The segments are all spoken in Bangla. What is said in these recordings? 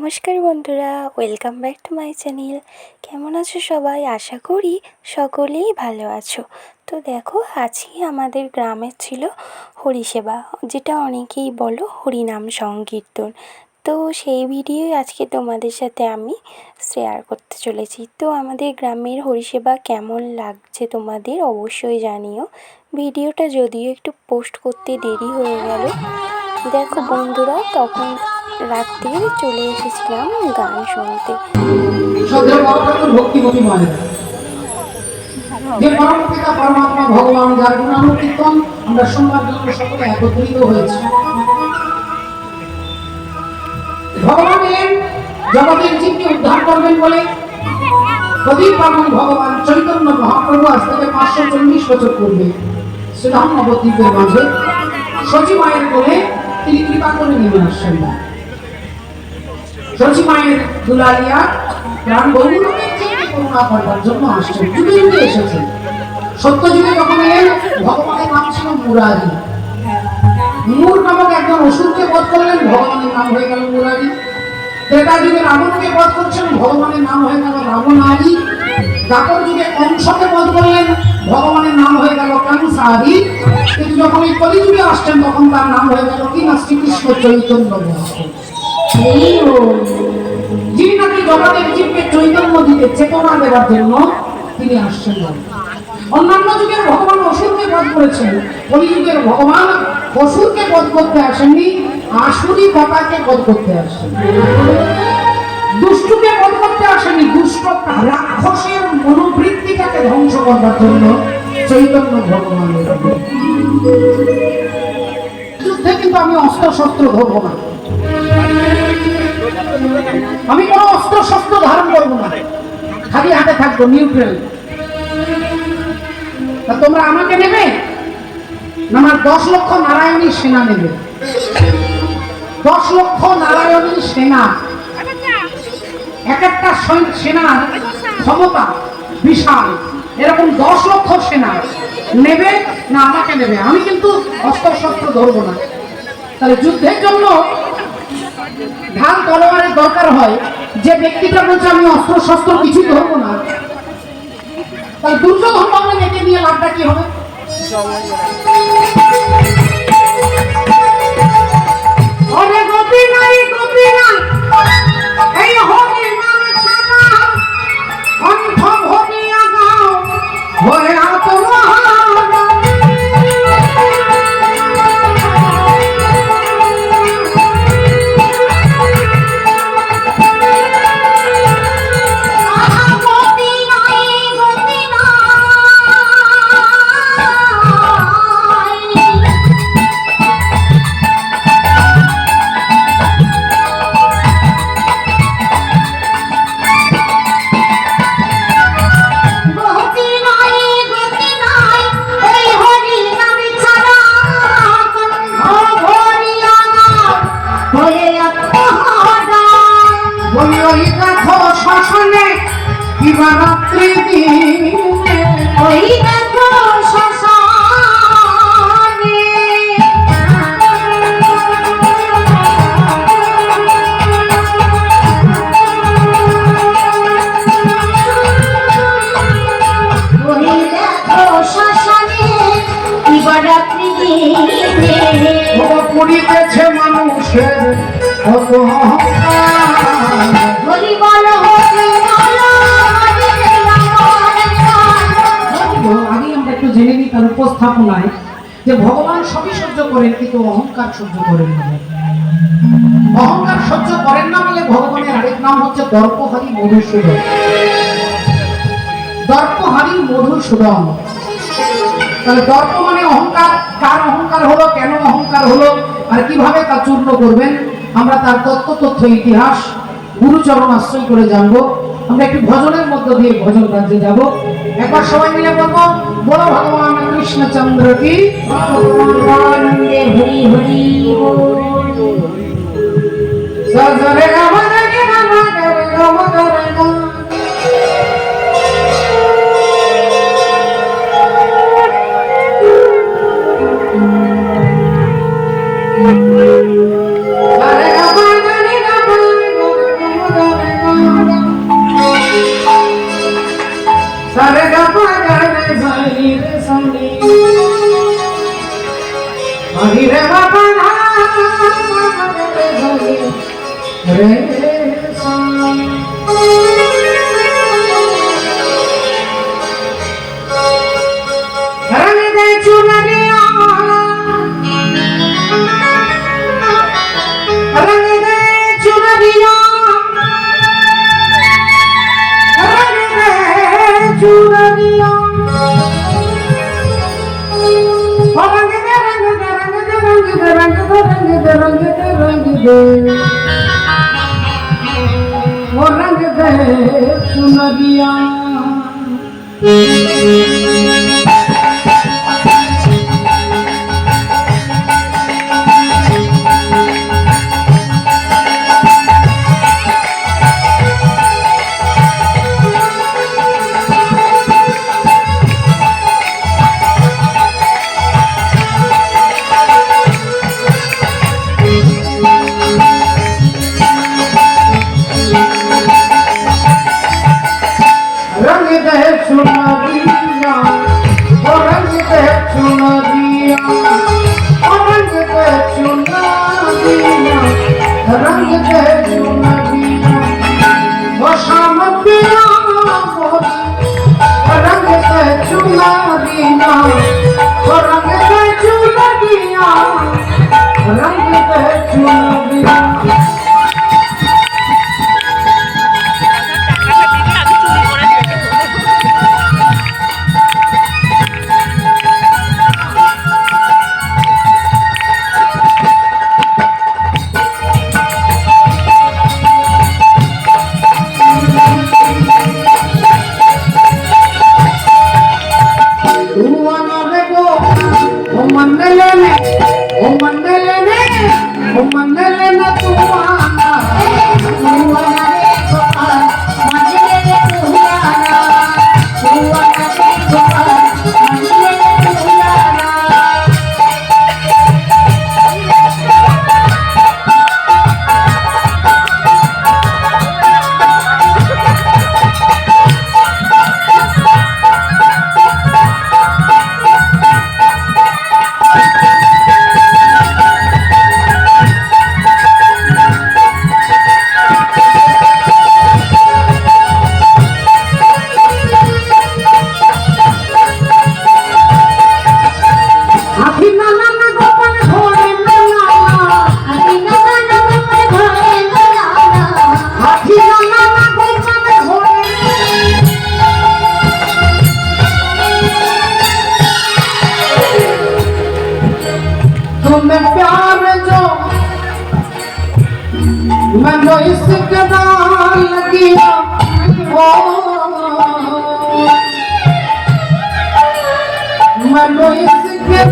নমস্কার বন্ধুরা welcome back to my channel কেমন আছো সবাই? আশা করি সকলেই ভালো আছো। তো দেখো, আজকে আমাদের গ্রামের ছিল হরিসেবা, যেটা অনেকেই বলো হরিনাম সংকীর্তন। তো সেই ভিডিওই আজকে তোমাদের সাথে আমি শেয়ার করতে চলেছি। তো আমাদের গ্রামের হরিসেবা কেমন লাগছে তোমাদের অবশ্যই জানিও। ভিডিওটা যদিও একটু পোস্ট করতে দেরি হয়ে গেল। দেখো বন্ধুরা, তখন রাত্রে চলে এসেছিলাম গান শুনতে। যে পরম পিতা পরমাত্মা ভগবান যার আমরা জন্য সকলে একত্রিত হয়েছি। জগতের জীবকে উদ্ধার করবেন বলে প্রদীপ ভগবান চৈতন্য মহাপ্রভু আজ থেকে পাঁচশো চল্লিশ বছর পূর্বে শ্রীরাম নবদ্বীপের মাঝে সচি মায়ের কোলে তিনি কৃপা করে নেমে আসছেন শশী মায়ের দুলালিয়া চিন্তা করুণা করবার জন্য যুগে যুগে যখন এলেন, ভগবানের নাম ছিল মুরারি। মূর নামক একজন অসুরকে বধ করলেন, ভগবানের নাম হয়ে গেল মুরারি। ত্রেতা যুগে রাবণকে বধ করছেন, ভগবানের নাম হয়ে গেল রাবণারি দাপর যুগে কংসকে বধ করলেন, ভগবানের নাম হয়ে গেল কংসারি। কিন্তু যখন এই কলিযুগে আসছেন, তখন তার নাম হয়ে গেল কি না শ্রীকৃষ্ণ চৈতন্য মহাপ্রভু যিনি নাকি জগতের জীবকে চৈতন্য দিতে চেতনা দেওয়ার জন্য তিনি আসছেন অন্যান্য যুগের ভগবান অসুরকে বধ করেছেন। কলিযুগের ভগবান অসুরকে বধ করতে আসেননি আসুরি কথাকে বধ করতে আসেন। দুষ্টুকে বধ করতে আসেনি দুষ্ট রাক্ষসের মনোবৃত্তিটাকে ধ্বংস করবার জন্য চৈতন্য ভগবান। যুদ্ধে কিন্তু আমি অস্ত্র শস্ত্র ধরবো না। আমি কোনো অস্ত্র শস্ত্র ধারণ করব না খালি হাতে থাকব নিউট্রাল তা তোমরা আমাকে নেবে? না, আমার দশ লক্ষ নারায়ণী সেনা নেবে। দশ লক্ষ নারায়ণী সেনা। এক একটা সৈন- সেনার ক্ষমতা বিশাল। এরকম দশ লক্ষ সেনা নেবে না আমাকে নেবে? আমি কিন্তু অস্ত্র শস্ত্র ধরবো না। তাহলে যুদ্ধের জন্য ঢাল তলোয়ারের দরকার হয়, যে ব্যক্তিটা বলছে আমি অস্ত্র শস্ত্র কিছু ধরবো না। তাহলে দুর্যোধন বাবু একে নিয়ে লাভটা কি হবে? হয়ে কিবা ওই দেখো দিবারাত্রি পড়িতেছে মানুষের কত উপস্থাপনায় যে ভগবান সবই সহ্য করেন, কিন্তু অহংকার সহ্য করেন না। অহংকার সহ্য করেন না বলে ভগবানের আরেক নাম হচ্ছে দর্পহারী মধুসূদন। দর্পহারী মধুসূদন। তাহলে দর্প মানে অহংকার। কার অহংকার হলো? কেন অহংকার হলো? আর কীভাবে তা চূর্ণ করবেন? আমরা তার তত্ত্ব তথ্য ইতিহাস, গুরুচরণ আশ্রয় করে জানব। আমরা একটু ভজনের মধ্য দিয়ে ভজন রাজ্যে যাব। একবার সবাই মিলে বলব বলো ভগবান কৃষ্ণচন্দ্র কি? হরি হরি সজরে গমনে গমনে Maria.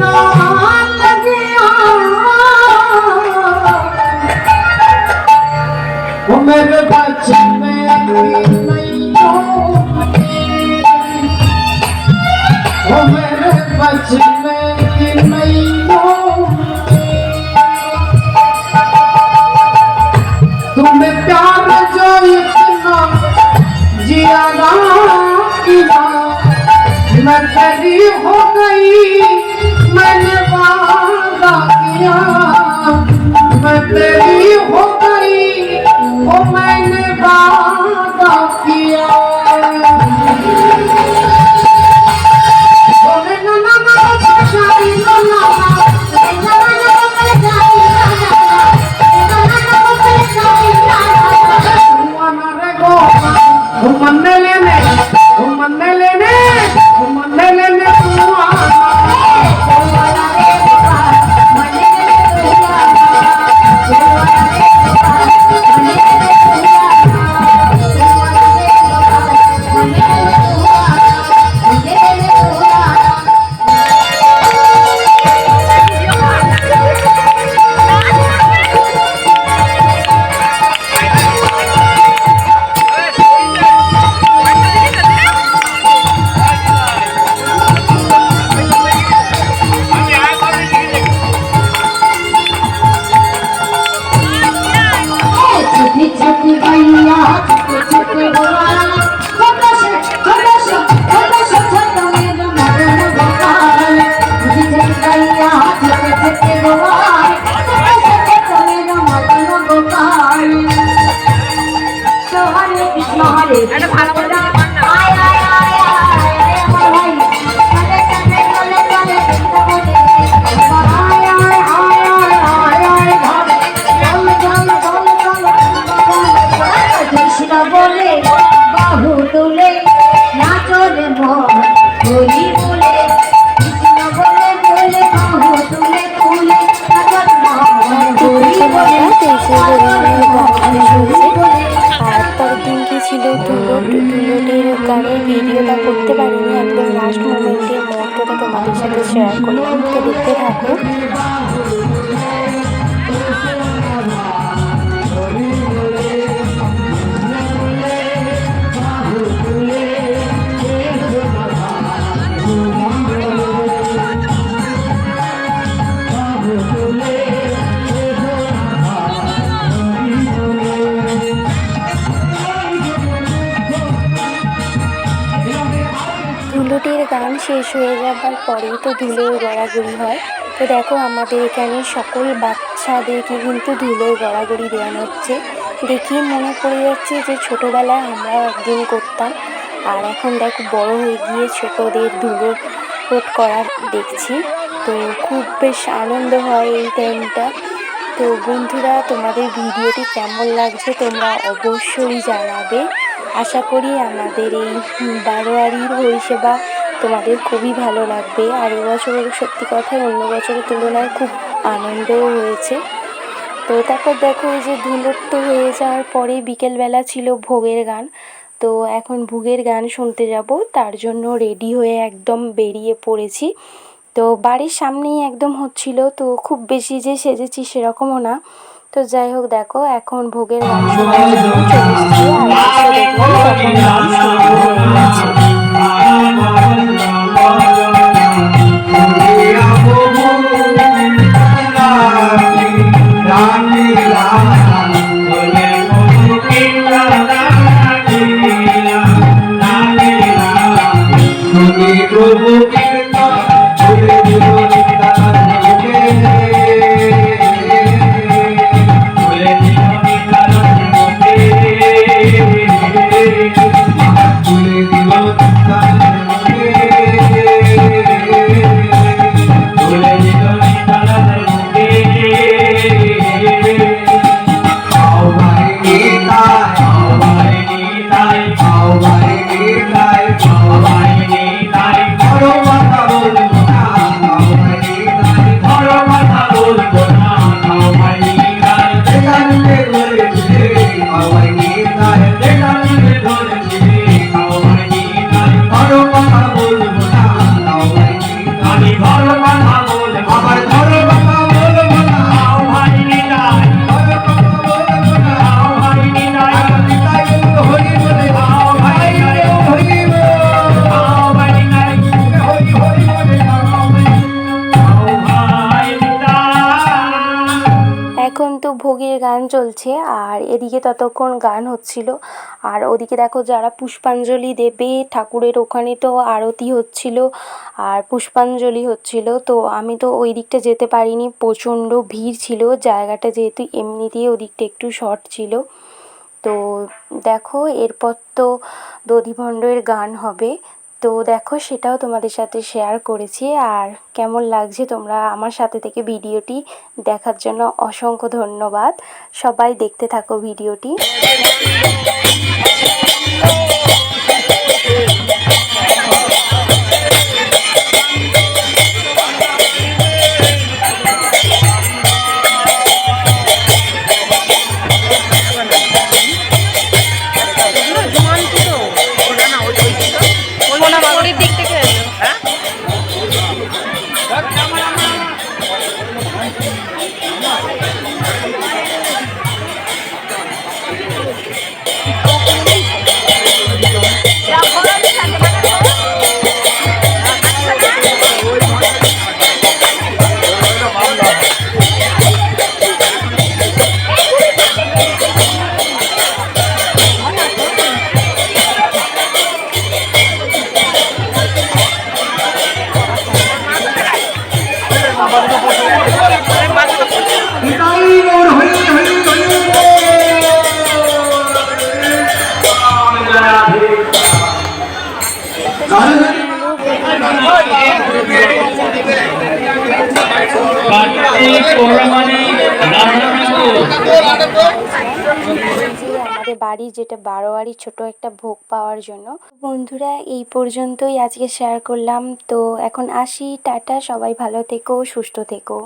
Oh. तेरी हो गई वो मैंने वादा নহলে আয় ধুলোট ধুলোটের গানের ভিডিওটা করতে পারিনি, একদম লাস্ট মোমেন্টে মুহূর্তটা তোমাদের সাথে শেয়ার করলাম। তো দেখতে থাকো। ধুলোটির গান শেষ হয়ে যাবার পরেই তো ধুলোয় গড়াগড়ি হয়। তো দেখো, আমাদের এখানে সকল বাচ্চাদেরকে কিন্তু ধুলোয় গড়াগড়ি দেওয়ানো হচ্ছে। দেখি মনে পড়ে যাচ্ছে যে ছোটোবেলায় আমরা একদিন করতাম। আর এখন দেখো, বড় হয়ে গিয়ে ছোটদের ধুলো রোধ করা দেখছি। তো খুব বেশ আনন্দ হয় এই টাইমটা। তো বন্ধুরা, তোমাদের ভিডিওটি কেমন লাগছে তোমরা অবশ্যই জানাবে। আশা করি আমাদের এই বারোয়ারির পরিষেবা তোমাদের খুবই ভালো লাগবে। আর এবছর সত্যি কথাই অন্য বছরের তুলনায় খুব আনন্দও হয়েছে। তো তারপর দেখো এই যে ধুলোট্ট হয়ে যাওয়ার পরে বিকেলবেলা ছিল ভোগের গান। তো এখন ভোগের গান শুনতে যাব, তার জন্য রেডি হয়ে একদম বেরিয়ে পড়েছি। তো বাড়ির সামনেই একদম হচ্ছিল, তো খুব বেশি যে সেজেছি সেরকমও না। তো যাই হোক দেখো, এখন ভোগের গান শোনার জন্য চলে এসেছি গান চলছে, আর এদিকে ততক্ষণ গান হচ্ছিল। আর ওদিকে দেখো যারা পুষ্পাঞ্জলি দেবে, ঠাকুরের ওখানে তো আরতি হচ্ছিল, আর পুষ্পাঞ্জলি হচ্ছিল। তো আমি তো ওই দিকটা যেতে পারিনি, প্রচণ্ড ভিড় ছিল। জায়গাটা যেহেতু এমনিতেই ওদিকটা একটু শর্ট ছিল। তো দেখো, এরপর তো দধিভণ্ডের গান হবে। তো দেখো, সেটাও তোমাদের সাথে শেয়ার করেছি। আর কেমন লাগছে তোমরা আমার সাথে থেকে ভিডিওটি দেখার জন্য অসংখ্য ধন্যবাদ। সবাই দেখতে থাকো ভিডিওটি। আমাদের বাড়ি যেটা বারোয়ারি ছোট একটা ভোগ পাওয়ার জন্য। বন্ধুরা, এই পর্যন্তই আজকে শেয়ার করলাম। তো এখন আসি, টাটা, সবাই ভালো থেকো, সুস্থ থেকো।